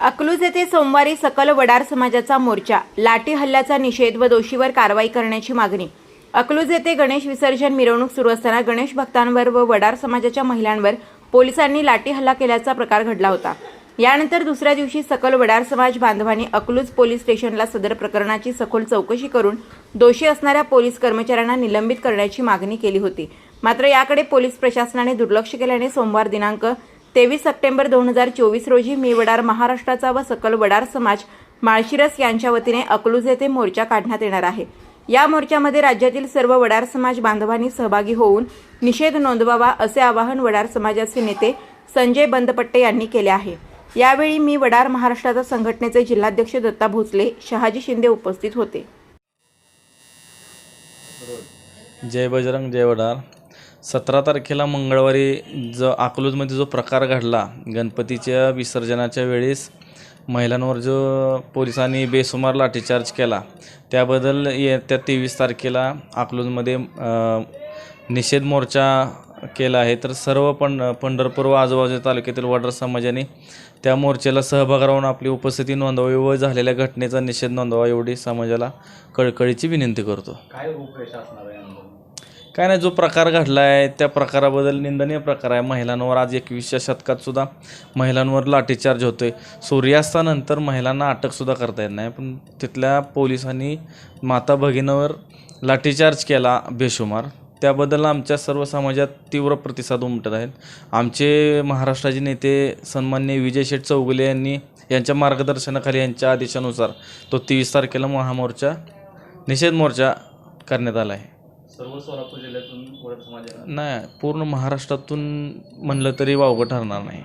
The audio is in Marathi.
अकलूज येथे सोमवारी सकल वडार समाजाचा मोर्चा लाठी हल्ल्याचा निषेध व दोषीवर कारवाई करण्याची मागणी. अकलूज येथे गणेश विसर्जन मिरवणूक सुरू असताना गणेश भक्तांवर व वडार समाजाच्या महिलांवर पोलिसांनी लाठी हल्ला केल्याचा प्रकार घडला होता. यानंतर दुसऱ्या दिवशी सकल वडार समाज बांधवांनी अकलूज पोलीस स्टेशनला सदर प्रकरणाची सखोल चौकशी करून दोषी असणाऱ्या पोलीस कर्मचाऱ्यांना निलंबित करण्याची मागणी केली होती. मात्र याकडे पोलीस प्रशासनाने दुर्लक्ष केल्याने सोमवार दिनांक तेवीस सप्टेंबर दोन हजार चोवीस रोजी मी वडार महाराष्ट्राचा व सकल वडार समाज माळशिरस यांच्या वतीने अकलूज येथे मोर्चा काढण्यात येणार आहे. या मोर्चामध्ये राज्यातील सर्व वडार समाज बांधवांनी सहभागी होऊन निषेध नोंदवावा असे आवाहन वडार समाजाचे नेते संजय बंदपट्टे यांनी केले आहे. यावेळी मी वडार महाराष्ट्राचा संघटनेचे जिल्हाध्यक्ष दत्ता भोसले शहाजी शिंदे उपस्थित होते. जय बजरंग जय वडार. सतरा तारखेला मंगळवारी जो अकलूजमध्ये जो प्रकार घडला गणपतीच्या विसर्जनाच्या वेळेस महिलांवर जो पोलिसांनी बेसुमार लाठीचार्ज केला त्याबद्दल येत्या तेवीस तारखेला अकलूजमध्ये निषेध मोर्चा केला आहे. तर सर्व पंढ पंढरपूर व आजूबाजूच्या तालुक्यातील वडर समाजाने त्या मोर्चाला सहभाग राहून आपली उपस्थिती नोंदवावी व झालेल्या घटनेचा निषेध नोंदवावा एवढी समाजाला कळकळीची विनंती करतो. काय काय नाही जो प्रकार घडला आहे त्या प्रकाराबद्दल निंदनीय प्रकार आहे. महिलांवर आज एकवीसच्या शतकात सुद्धा महिलांवर लाठीचार्ज होतो आहे सूर्यास्तानंतर महिलांना अटकसुद्धा करता येत नाही. पण तिथल्या पोलिसांनी माता भगिनीवर लाठीचार्ज केला बेशुमार. त्याबद्दल आमच्या सर्व समाजात तीव्र प्रतिसाद उमटत आहेत आमचे महाराष्ट्राचे नेते सन्मान्य विजय शेठ चौगुले यांनी यांच्या मार्गदर्शनाखाली यांच्या आदेशानुसार तो तेवीस तारखेला महामोर्चा निषेध मोर्चा करण्यात आला आहे. सर्व सोलापूर जिल्ह्यातून वडद समाजाला नाही पूर्ण महाराष्ट्रातून म्हणलं तरी वावगं ठरणार नाही.